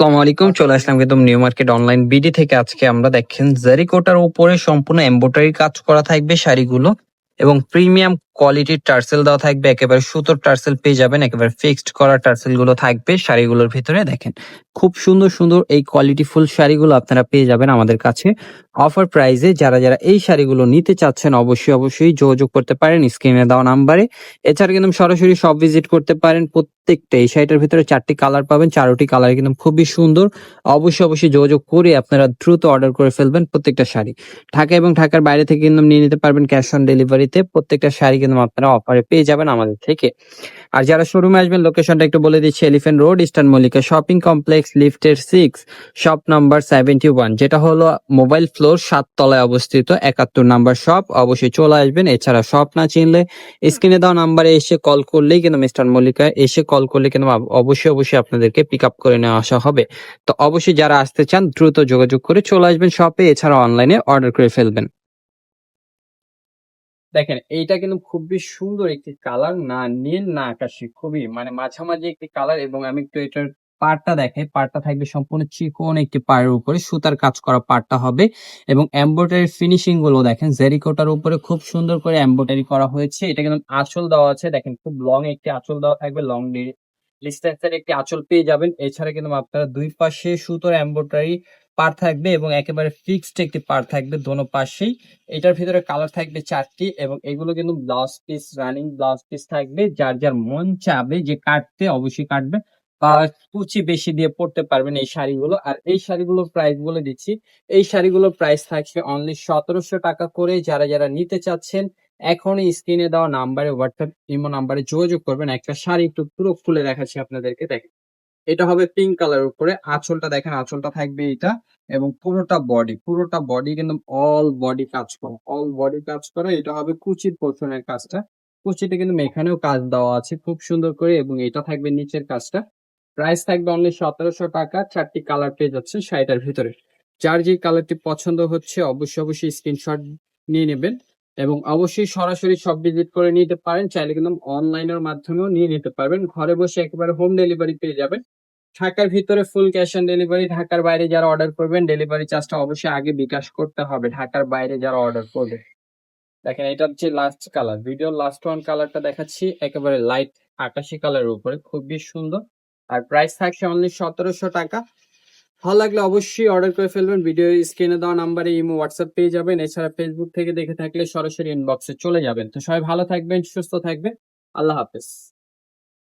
আসসালামু আলাইকুম, চলে আসলাম কিন্তু নিউ মার্কেট অনলাইন বিডি থেকে। আজকে আমরা দেখেন জারিকোটার উপরে সম্পূর্ণ এমব্রয়ডারি কাজ করা থাকবে শাড়িগুলো এবং প্রিমিয়াম কোয়ালিটির টার্সেল দেওয়া থাকবে, একেবারে সুতোর টার্সেল পেয়ে যাবেন, একেবারে ফিক্সড করা টার্সেলগুলো থাকবে শাড়িগুলোর ভিতরে, দেখেন। খুব সুন্দর সুন্দর এই কোয়ালিটি ফুল শাড়িগুলো আপনারা পেয়ে যাবেন আমাদের কাছে। অফার প্রাইসে যারা যারা এই শাড়িগুলো নিতে চাচ্ছেন, অবশ্যই অবশ্যই যোগাযোগ করতে পারেন স্ক্রিনে দেওয়া নাম্বারে এছাড়া কিন্তু সরাসরি সব ভিজিট করতে পারেন, প্রত্যেকটা এই শাড়িটার ভিতরে চারটি কালার পাবেন, চারোটি কালার কিন্তু খুবই সুন্দর। অবশ্যই অবশ্যই যোগাযোগ করে আপনারা দ্রুত অর্ডার করে ফেলবেন প্রত্যেকটা শাড়ি। ঢাকা এবং ঢাকার বাইরে থেকে কিন্তু নিয়ে নিতে পারবেন ক্যাশ অন ডেলিভারিতে প্রত্যেকটা শাড়ি কিন্তু আপনারা অফারে পেয়ে যাবেন আমাদের থেকে। আর যারা শোরুমে আসবেন লোকেশনটা একটু বলে দিচ্ছি elephant road eastern Mallika shopping complex লিফটের six shop number seventy one যেটা হলো মোবাইল ফ্লোর সাত তলায় অবস্থিত, একাত্তর নাম্বার শপ অবশ্যই চলে আসবেন। এছাড়া শপ না চিনলে স্ক্রিনে দেওয়া নাম্বারে এসে কল করলেই কিন্তু মিস্টার মল্লিকা এসে কল করলে কিন্তু অবশ্যই অবশ্যই আপনাদেরকে পিক আপ করে নেওয়া আসা হবে। তো অবশ্যই যারা আসতে চান, দ্রুত যোগাযোগ করে চলে আসবেন শপে এছাড়া অনলাইনে অর্ডার করে ফেলবেন। দেখেন, এইটা কিন্তু খুবই সুন্দর একটি কালার না নীল, না আকাশি, খুবই মানে মাঝামাঝি একটি কালার এবং আমি একটু এটার পাড়টা দেখাই। পাড়টা থাকবে সম্পূর্ণ চিকন একটি পাড়ের উপরে, সুতার কাজ করা পাড়টা হবে এবং এমব্রয়ডারি ফিনিশিংগুলো দেখেন, জেরিকোটার উপরে খুব সুন্দর করে এমব্রয়ডারি করা হয়েছে। এটা কিন্তু আঁচল দেওয়া আছে, দেখেন খুব লং একটি আঁচল দেওয়া থাকবে লং ডিস্টেন্সের একটি আঁচল পেয়ে যাবেন। এছাড়া কিন্তু আপনারা দুই পাশে সুতোর এমব্রয়ডারি পার থাকবে এবং একেবারে ফিক্সড একটি পার থাকবে দোনো পাশেই। এটার ভিতরে কালার থাকবে চারটি এবং এগুলো কিন্তু blouse piece running blouse piece থাকবে। যার যার মন চাবে যে কাটতে অবশ্যই কাটবে বা কুচি বেশি দিয়ে পড়তে পারবেন এই শাড়িগুলো। আর এই শাড়িগুলোর প্রাইস বলে দিচ্ছি। এই শাড়িগুলোর প্রাইস থাকছে অনলি সতেরোশো টাকা করে। যারা যারা নিতে চাচ্ছেন, এখনই স্ক্রিনে দেওয়া নাম্বারে হোয়াটসঅ্যাপ ইমো নাম্বারে যোগাযোগ করবেন। একটা শাড়ি একটু পুরো খুলে দেখাচ্ছি আপনাদেরকে। দেখেন। এটা হবে পিঙ্ক কালার উপরে। আঁচলটা দেখেন, আঁচলটা থাকবে এটা এবং পুরোটা বডি পুরোটা বডি কিন্তু অল বডি কাজ করা। অল বডি কাজ করা, এটা হবে কুচির পোর্শনের কাজটা। কুচিতে কিন্তু এখানেও কাজ দেওয়া আছে খুব সুন্দর করে এবং এটা থাকবে নিচের কাজটা। প্রাইস থাকবে অনলি সতেরোশো টাকা, চারটি কালার পেয়ে যাচ্ছে শাড়িটার ভিতরে। যার যে কালারটি পছন্দ হচ্ছে, অবশ্যই অবশ্যই স্ক্রিনশট নিয়ে নেবেন। এবং অবশ্যই সরাসরি সব ভিজিট করে নিতে পারেন। চাইলে কিন্তু অনলাইনের মাধ্যমেও নিয়ে নিতে পারবেন। ঘরে বসে একেবারে হোম ডেলিভারি পেয়ে যাবেন। ঢাকার ভিতরে ফুল ক্যাশ অন ডেলিভারি ঢাকার বাইরে যারা অর্ডার করবেন ডেলিভারি চার্জটা অবশ্যই আগে বিকাশ করতে হবে। ঢাকার বাইরে যারা অর্ডার করবে। দেখেন, এটা হচ্ছে last colour video last one কালারটা দেখাচ্ছি। একেবারে লাইট আকাশি কালারের উপরে। খুবই সুন্দর। আর প্রাইস থাকছে অনলি সতেরোশো টাকা। ভালো লাগলে অবশ্যই অর্ডার করে ফেলবেন। ভিডিও স্ক্রিনে দেওয়া নাম্বারে ইমো হোয়াটসঅ্যাপ পেয়ে যাবেন। এছাড়া ফেসবুক থেকে দেখে থাকলে সরাসরি ইনবক্সে চলে যাবেন। তো সবাই ভালো থাকবেন, সুস্থ থাকবেন। আল্লাহ হাফেজ।